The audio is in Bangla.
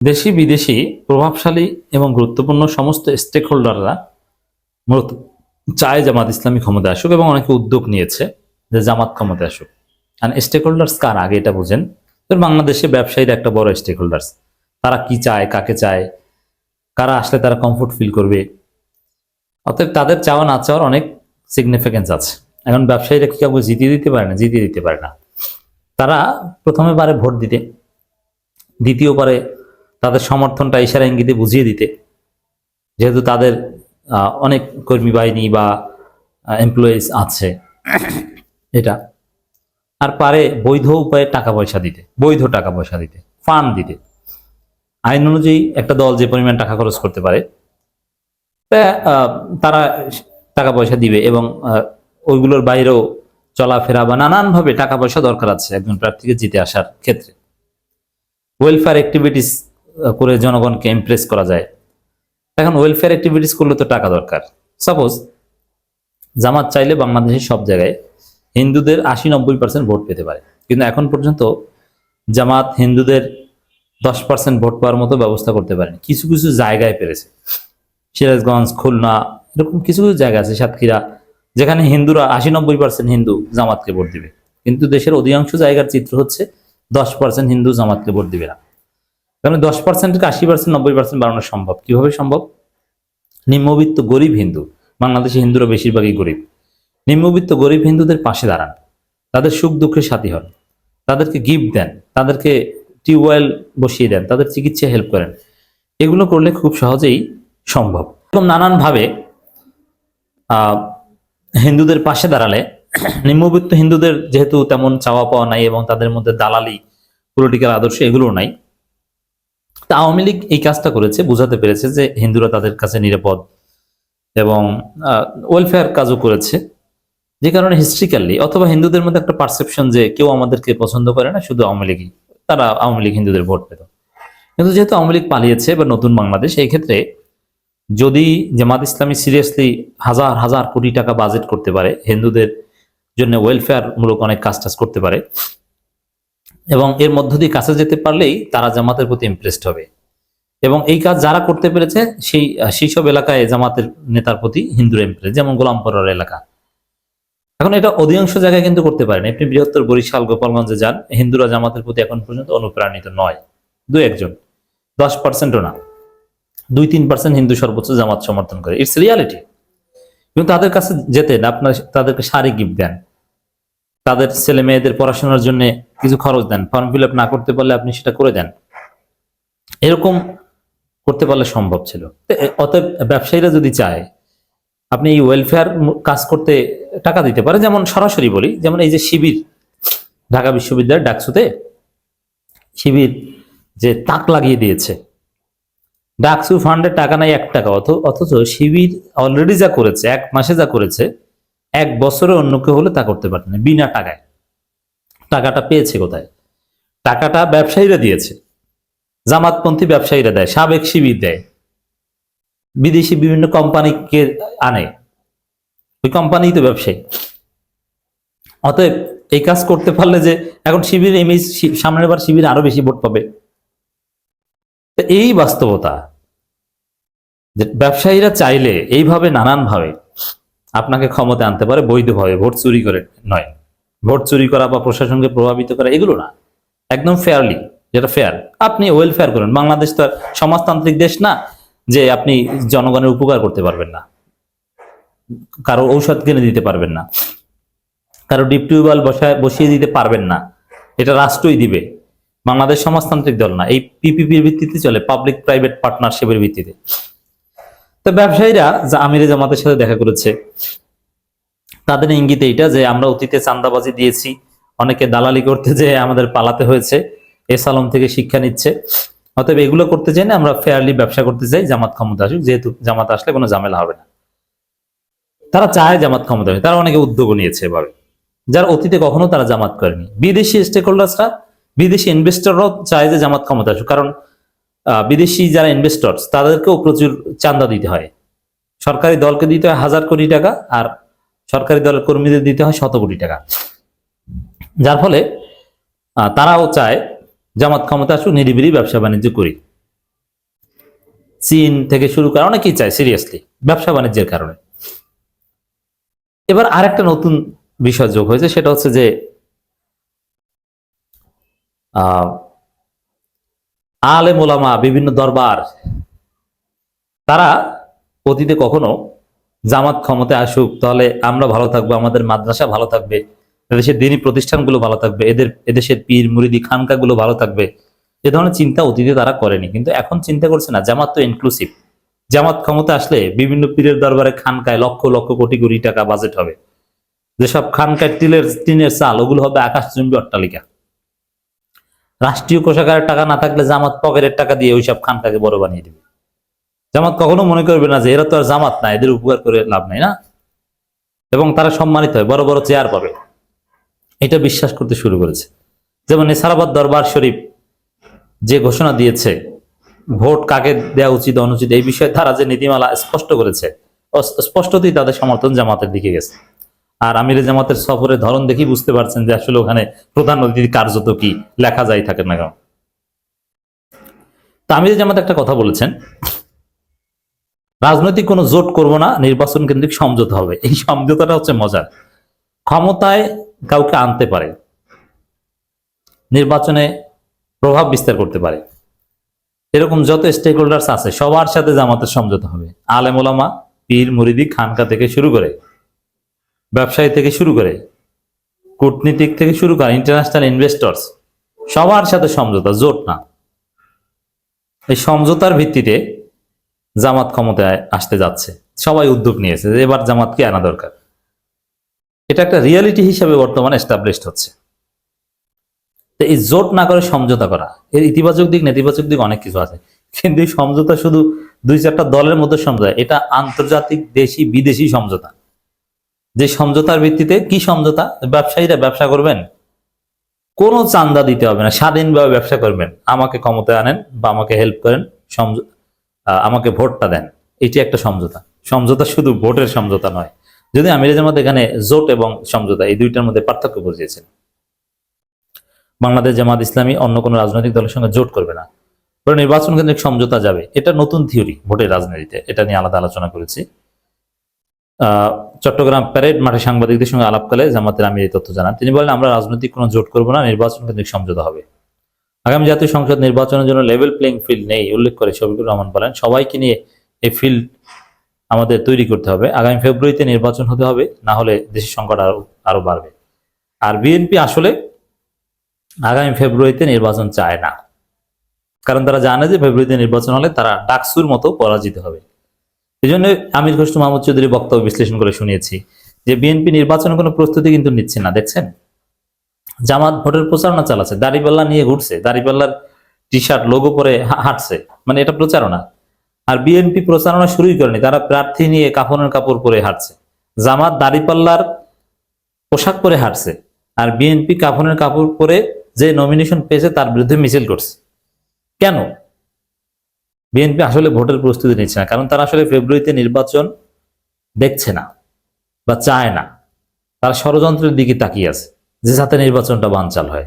দেশি বিদেশি, প্রভাবশালী এবং গুরুত্বপূর্ণ সমস্ত স্টেক হোল্ডাররা মূলত চায় জামাত ইসলামী ক্ষমতায় আসুক এবং অনেকে উদ্যোগ নিয়েছে যে জামাত ক্ষমতায় আসুক। আর স্টেক হোল্ডার্স কার? আগে এটা বুঝেন। বাংলাদেশে ব্যবসায়ীরা একটা বড় স্টেক হোল্ডার্স তারা কি চায়, কাকে চায়, কারা আসলে তারা কমফোর্ট ফিল করবে? অতএব তাদের চাওয়া না চাওয়ার অনেক সিগনিফিকেন্স আছে। এখন ব্যবসায়ীরা কি কাউকে জিতিয়ে দিতে পারে না? জিতিয়ে দিতে পারে না। তারা প্রথমে পারে ভোট দিতে, দ্বিতীয় পারে তাদের সমর্থনটা ইশারা ইঙ্গিতে বুঝিয়ে দিতে। যেহেতু তাদের অনেক কর্মী বাহিনী বা এমপ্লয়িজ আছে। এটা। আর পারে বৈধ উপায়ে টাকা পয়সা দিতে, বৈধ টাকা পয়সা দিতে, ফান্ড দিতে। আইন অনুযায়ী একটা দল যে পরিমাণ টাকা খরচ করতে পারে তারা টাকা পয়সা দিবে এবং ওইগুলোর বাইরেও চলাফেরা বা নানানভাবে টাকা পয়সা দরকার আছে একজন প্রার্থীকে জিতে আসার ক্ষেত্রে। ওয়েলফেয়ার অ্যাক্টিভিটিস করে জনগণকে ইমপ্রেস করা যায়। এখন ওয়েলফেয়ার অ্যাক্টিভিটিস করলে তো টাকা দরকার। সাপোজ জামাত চাইলে বাংলাদেশের সব জায়গায় হিন্দুদের আশি নব্বই পার্সেন্ট ভোট পেতে পারে। কিন্তু এখন পর্যন্ত জামাত হিন্দুদের দশ পার্সেন্ট ভোট পাওয়ার মতো ব্যবস্থা করতে পারেনি। কিছু কিছু জায়গায় পেরেছে। সিরাজগঞ্জ, খুলনা, এরকম কিছু কিছু জায়গা আছে, সাতক্ষীরা, যেখানে হিন্দুরা আশি নব্বই পার্সেন্ট হিন্দু জামাতকে ভোট দিবে। কিন্তু দেশের অধিকাংশ জায়গার চিত্র হচ্ছে দশ পার্সেন্ট হিন্দু জামাতকে ভোট দিবে না। কারণ দশ পার্সেন্ট থেকে আশি পার্সেন্ট নব্বই পার্সেন্ট বাড়ানো সম্ভব। কীভাবে সম্ভব? নিম্নবিত্ত গরিব হিন্দু, বাংলাদেশে হিন্দুরা বেশিরভাগই গরিব। নিম্নবিত্ত গরিব হিন্দুদের পাশে দাঁড়ান। তাদের সুখ দুঃখের সাথী হন। তাদেরকে গিফট দেন। তাদেরকে টিউবওয়েল বসিয়ে দেন। তাদের চিকিৎসায় হেল্প করেন। এগুলো করলে খুব সহজেই সম্ভব। এরকম নানানভাবে হিন্দুদের পাশে দাঁড়ালে, নিম্নবিত্ত হিন্দুদের যেহেতু তেমন চাওয়া পাওয়া নাই এবং তাদের মধ্যে দালালি পলিটিক্যাল আদর্শ এগুলো নাই তা আওয়ামী লীগ এই কাজটা করেছে, বোঝাতে পেরেছে যে হিন্দুরা তাদের কাছে নিরাপদ এবং ওয়েলফেয়ার কাজও করেছে। যে কারণে হিস্ট্রিক্যালি অথবা হিন্দুদের মধ্যে একটা পারসেপশন যে কেউ আমাদেরকে পছন্দ করে না, শুধু আওয়ামী লীগই, তারা আওয়ামী লীগ হিন্দুদের ভোট পেত। কিন্তু যেহেতু আওয়ামী লীগ পালিয়েছে বা নতুন বাংলাদেশ, এই ক্ষেত্রে যদি জামাত ইসলামী সিরিয়াসলি হাজার হাজার কোটি টাকা বাজেট করতে পারে, হিন্দুদের জন্য ওয়েলফেয়ার মূলক অনেক কাজ টাজ করতে পারে এবং এর মধ্য দিয়ে কাছে যেতে পারলেই তারা জামাতের প্রতি ইমপ্রেসড হবে। এবং এই কাজ যারা করতে পেরেছে, সেই সেই সব এলাকায় জামাতের নেতার প্রতি হিন্দুরা ইমপ্রেস যেমন গোলামপুরের এলাকা। এখন এটা অধিকাংশ জায়গায় কিন্তু করতে পারেন। আপনি বৃহত্তর বরিশাল, গোপালগঞ্জে যান, হিন্দুরা জামাতের প্রতি এখন পর্যন্ত অনুপ্রাণিত নয়। দু একজন। দশ পার্সেন্টও না। দুই, তিন পার্সেন্ট হিন্দু সর্বোচ্চ জামাত সমর্থন করে। ইটস রিয়ালিটি কিন্তু তাদের কাছে যেতেন আপনার তাদেরকে শাড়ি গিফট দেন। তাদের ছেলে মেয়েদের পড়াশোনার জন্য কিছু খরচ দেন। ফর্ম ফিল না করতে পারলে আপনি সেটা করে দেন। এরকম করতে পারলে সম্ভব ছিল। অতএব ব্যবসায়ীরা যদি চায়, আপনি এই ওয়েলফেয়ার কাজ করতে টাকা দিতে পারে। যেমন সরাসরি বলি, যেমন এই যে শিবির, ঢাকা বিশ্ববিদ্যালয়ের ডাকসুতে শিবির যে তাক লাগিয়ে দিয়েছে। ডাকসু ফান্ডের টাকা নাই, এক টাকা। অথ- অথচ শিবির অলরেডি যা করেছে, এক মাসে যা করেছে এক বছরে অন্য কেউ হলে তা করতে পারতেন বিনা টাকায়। টাকাটা পেয়েছে কোথায়? টাকাটা ব্যবসায়ীরা দিয়েছে। জামাতপন্থী ব্যবসায়ীরা দেয়, সাবেক শিবির দেয়। বিদেশি বিভিন্ন কোম্পানিকে আনে। ওই কোম্পানি তো ব্যবসায়ী। অতএব এই কাজ করতে পারলে যে এখন শিবির ইমেজ সামনের বার শিবির আরও বেশি ভোট পাবে। এই বাস্তবতা ব্যবসায়ীরা চাইলে এইভাবে নানান ভাবে আপনাকে ক্ষমতা আনতে পারে বৈধভাবে, ভোট চুরি করে নয়। ভোট চুরি করা বা প্রশাসনকে প্রভাবিত করা, এগুলো না। একদম ফেয়ারলি যেটা ফেয়ার আপনি ওয়েলফেয়ার করেন। বাংলাদেশ তো সমাজতান্ত্রিক দেশ না, যে আপনি জনগণের উপকার করতে পারবেন না। কারও ঔষধ কিনে দিতে পারবেন না। কারও ডিপ টিউবওয়েল বসায়, বসিয়ে দিতে পারবেন না। এটা রাষ্ট্রই দিবে। বাংলাদেশ সমাজতান্ত্রিক দল না। এই পিপিপির ভিত্তিতে চলে পাবলিক প্রাইভেট পার্টনারশিপের ভিত্তিতে। তো ব্যবসায়ীরা যা আমিরে জামাতের সাথে দেখা করেছে, তাদের ইঙ্গিত এইটা যে আমরা অতীতে চান্দাবাজি দিয়েছি, অনেকে দালালি করতে যে আমাদের পালাতে হয়েছে এস আলম থেকে শিক্ষা নিচ্ছে। অতএব এগুলো করতে চাই না, আমরা ফেয়ারলি ব্যবসা করতে চাই, জামাত ক্ষমতা আসুক, যেহেতু জামাত আসলে কোনো ঝামেলা হবে না। তারা চায় জামাত ক্ষমতা আসুক, তারা অনেকে উদ্যোগ নিয়েছে এভাবে। যার অতীতে কখনো তারা জামাত করেনি। বিদেশি স্টেক হোল্ডার্সরা বিদেশি ইনভেস্টররাও চায় যে জামাত ক্ষমতা আসুক, কারণ বিদেশি যারা ইনভেস্টরস তাদেরকেও প্রচুর চান্দা দিতে হয়। সরকারি দলকে দিতে হয় হাজার কোটি টাকা আর সরকারি দলের কর্মীদের দিতে হয় শত কোটি টাকা। যার ফলে তারাও চায় জামাত ক্ষমতা আসুক নিরিবিলি ব্যবসা বাণিজ্য করি। চীন থেকে শুরু করে অনেকেই চায় সিরিয়াসলি ব্যবসা বাণিজ্যের কারণে। এবার আরেকটা নতুন বিষয় যোগ হয়েছে সেটা হচ্ছে যে আহ, আলেম ওলামা বিভিন্ন দরবার, তারা অতীতে কখনো জামাত ক্ষমতায় আসুক, তাহলে আমরা ভালো থাকব, আমাদের মাদ্রাসা ভালো থাকবে, এদেশের দিনী প্রতিষ্ঠানগুলো ভালো থাকবে, এদের, এদেশের পীর, মুরিদি খানকাগুলো ভালো থাকবে। এ ধরনের চিন্তা অতীতে তারা করেনি, কিন্তু এখন চিন্তা করছে না, জামাত তো ইনক্লুসিভ জামাত ক্ষমতা আসলে বিভিন্ন পীরের দরবারে খানকায় লক্ষ লক্ষ কোটি কোটি টাকা বাজেট হবে। যেসব খানকায় টিলের টিনের চাল, ওগুলো হবে আকাশচুম্বী অট্টালিকা। রাষ্ট্রীয় কোষাগারের টাকা না থাকলে জামাত পকেটের টাকা দিয়ে ওইসব খানকাকে বড় বানিয়ে দিবে। জামাত কখনো মনে করবে না যে এরা তো আর জামাত না, এদের উপকার করে লাভ নাই না? এবং তারা সম্মানিত হয়, বড় বড় চেয়ার পাবে। এটা বিশ্বাস করতে শুরু করেছে। যেমন নেসারাবাদ দরবার শরীফ যে ঘোষণা দিয়েছে, ভোট কাকে দেওয়া উচিত, অনুচিত, এই বিষয়ে তারা যে নীতিমালা স্পষ্ট করেছে স্পষ্টতই তাদের সমর্থন জামাতের দিকে গেছে। আর আমির জামাতের সফরের ধরন দেখি বুঝতে পারছেন যে আসলে ওখানে প্রধান অতিথি কার্যত কি লেখা যায় থাকে না কেন। তা আমির জামাত একটা কথা বলেছেন, রাজনৈতিক কোনো জোট করব না, নির্বাচন কেন্দ্রিক সমঝোতা হবে। এই সমঝোতাটা হচ্ছে মজার। ক্ষমতায় কাউকে আনতে পারে, নির্বাচনে প্রভাব বিস্তার করতে পারে। এরকম যত স্টেক হোল্ডার্স আছে, সবার সাথে জামাতের সমঝোতা হবে। আলেম পীর, মুরিদি, খানকা থেকে শুরু করে ব্যবসায়ী থেকে শুরু করে কূটনীতিক থেকে শুরু করে ইন্টারন্যাশনাল ইনভেস্টর্স সবার সাথে সমঝোতা, জোট না। এই সমঝোতার ভিত্তিতে জামাত ক্ষমতায় আসতে যাচ্ছে। সবাই উদ্যোগ নিয়েছে যে এবার জামাতকে আনা দরকার। এটা একটা রিয়ালিটি হিসাবে বর্তমানে এস্টাবলিশড হচ্ছে। তো এই জোট না করে সমঝোতা করা, এর ইতিবাচক দিক, নেতিবাচক দিক অনেক কিছু আছে। কিন্তু এই সমঝোতা শুধু দুই চারটা দলের মধ্যে সমঝোতা, এটা আন্তর্জাতিক দেশি বিদেশি সমঝোতা। যে সমঝোতার ভিত্তিতে কি সমঝোতা? ব্যবসায়ীরা ব্যবসা করবেন, কোনো চান্দা দিতে হবে না, স্বাধীনভাবে ব্যবসা করবেন। আমাকে ক্ষমতায় আনেন বা আমাকে হেল্প করেন আমাকে ভোটটা দেন। এটি একটা সমঝোতা। সমঝোতা শুধু ভোটের সমঝোতা নয়। যদি আমির জামাত এখানে জোট এবং সমঝোতা, এই দুইটার মধ্যে পার্থক্য বুঝিয়েছেন। বাংলাদেশ জামাত ইসলামী অন্য কোনো রাজনৈতিক দলের সঙ্গে জোট করবে না। নির্বাচন কেন্দ্রিক সমঝোতা যাবে। এটা নতুন থিওরি ভোটের রাজনীতিতে। এটা নিয়ে আলাদা আলোচনা করেছি। চট্টগ্রাম প্যারেড মাঠে সাংবাদিকদের সঙ্গে আলাপকালে জামাতের আমির এই তথ্য জানান। তিনি বলেন, আমরা রাজনৈতিক কোনো জোট করব না, নির্বাচন কেন্দ্রিক সমঝোতা হবে। আগামী জাতীয় সংসদ নির্বাচনের জন্য লেভেল প্লেইং ফিল্ড নেই উল্লেখ করে শফিকুর রহমান বলেন। সবাইকে নিয়ে এই ফিল্ড আমাদের তৈরি করতে হবে। আগামী ফেব্রুয়ারিতে নির্বাচন হতে হবে, না হলে দেশের সংকট আরও আরও বাড়বে। আর বিএনপি আসলে আগামী ফেব্রুয়ারিতে নির্বাচন চায় না। কারণ তারা জানে যে ফেব্রুয়ারিতে নির্বাচন হলে তারা ডাকসুর মতো পরাজিত হবে। এই জন্য আমির খসরু মাহমুদ চৌধুরী বক্তব্য বিশ্লেষণ করে শুনিয়েছি যে বিএনপি নির্বাচনের কোনো প্রস্তুতি কিন্তু নিচ্ছে না, দেখছেন? জামাত ভোটের প্রচারণা চালাচ্ছে, দাড়িপাল্লা নিয়ে ঘুরছে, দাড়িপাল্লার টি শার্ট লোগো পরে হাঁটছে মানে এটা প্রচারণা। আর বিএনপি প্রচারণা শুরুই করেনি, তারা প্রার্থী নিয়ে কাফনের কাপড় পরে হাঁটছে, জামাত দাড়িপাল্লার পোশাক পরে হাঁটছে, আর বিএনপি কাফনের কাপড় পরে যে নমিনেশন পেয়েছে তার বিরুদ্ধে মিছিল করছে। কেন? বিএনপি আসলে ভোটের প্রস্তুতি নিচ্ছে না, কারণ তারা আসলে ফেব্রুয়ারিতে নির্বাচন দেখছে না বা চায় না। তারা ষড়যন্ত্রের দিকে তাকিয়ে আছে, যে যাতে নির্বাচনটা বানচাল হয়।